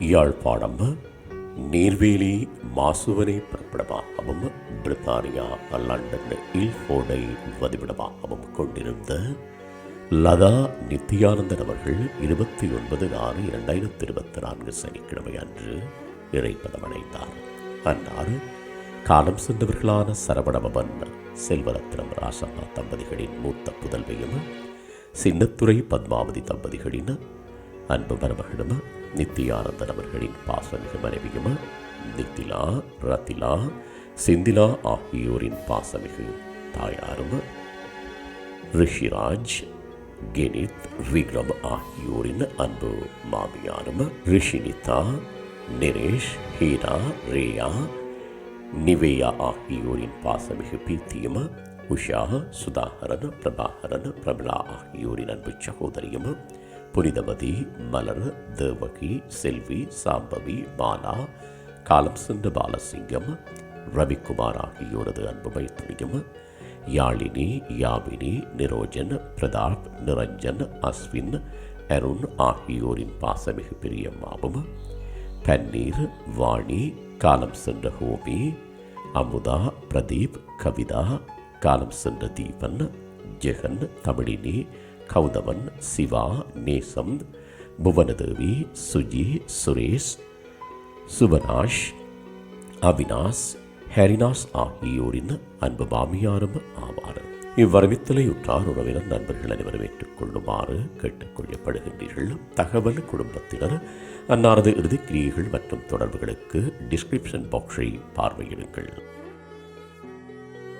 யாழ்ப்பாணம் நீர்வேலி மாசுவனை பிறப்பிடமாகவும் பிரித்தானியா லண்டன் இல்ஃபோர்டை வதிவிடமாகவும் கொண்டிருந்த லதா நித்யானந்தன் அவர்கள் இருபத்தி ஒன்பது ஆறு இரண்டாயிரத்தி இருபத்தி நான்கு சனிக்கிழமை அன்று இறைப்பதமடைந்தார் அன்னார் காலம் சென்றவர்களான சரவணபவன் செல்வரத்னம் ராசம்மா தம்பதிகளின் மூத்த புதல்வியும் சின்னத்துறை பத்மாவதி தம்பதிகளின் அன்பு மருமகளும் நித்தியானந்தன் அவர்களின் பாசமிகு மனைவியுமா நித்திலா ரத்திலா சிந்திலா ஆகியோரின் பாசமிகு தாயாருமா ரிஷிராஜ் கெனித் விக்ரம் ஆகியோரின் அன்பு மாமியாருமா ரிஷினிதா நிரேஷ் ஹீரா ரேயா நிவேயா ஆகியோரின் பாசமிகு பீத்தியுமா உஷா சுதாகரன் பிரபாகரன் பிரபலா ஆகியோரின் அன்பு சகோதரியுமா புனிதமதி மலர் தேவகி செல்வி சாம்பவி பாலா காலம் சென்ற பாலசிங்கம் ரவிக்குமார் ஆகியோரது அன்பு மைத்துணியும் யாழினி யாமினி நிரோஜன் பிரதாப் நிரஞ்சன் அஸ்வின் அருண் ஆகியோரின் பாசமிகு பிரியம்மாவும் பன்னீர் வாணி காலம் சென்ற ஹோமி அமுதா பிரதீப் கவிதா காலம் சென்ற தீபன் ஜெகன் தமிழினி கௌதமன் சிவா நேசம் புவனதேவி சுஜி சுரேஷ் சுபனாஷ் அவினாஷ் ஹரினாஸ் ஆகியோரின் அன்பு மாமியாரும் ஆவார். இவ்வரவித்தலை உற்றார் உறவினர் நண்பர்கள் அனைவரும் ஏற்றுக்கொள்ளுமாறு கேட்டுக்கொள்ளப்படுகின்றீர்கள் தகவல் குடும்பத்தினர் அன்னாரது இறுதிக்கிரியைகள் மற்றும் தொடர்புகளுக்கு டிஸ்கிரிப்ஷன் பாக்ஸை பார்வையிடுங்கள்.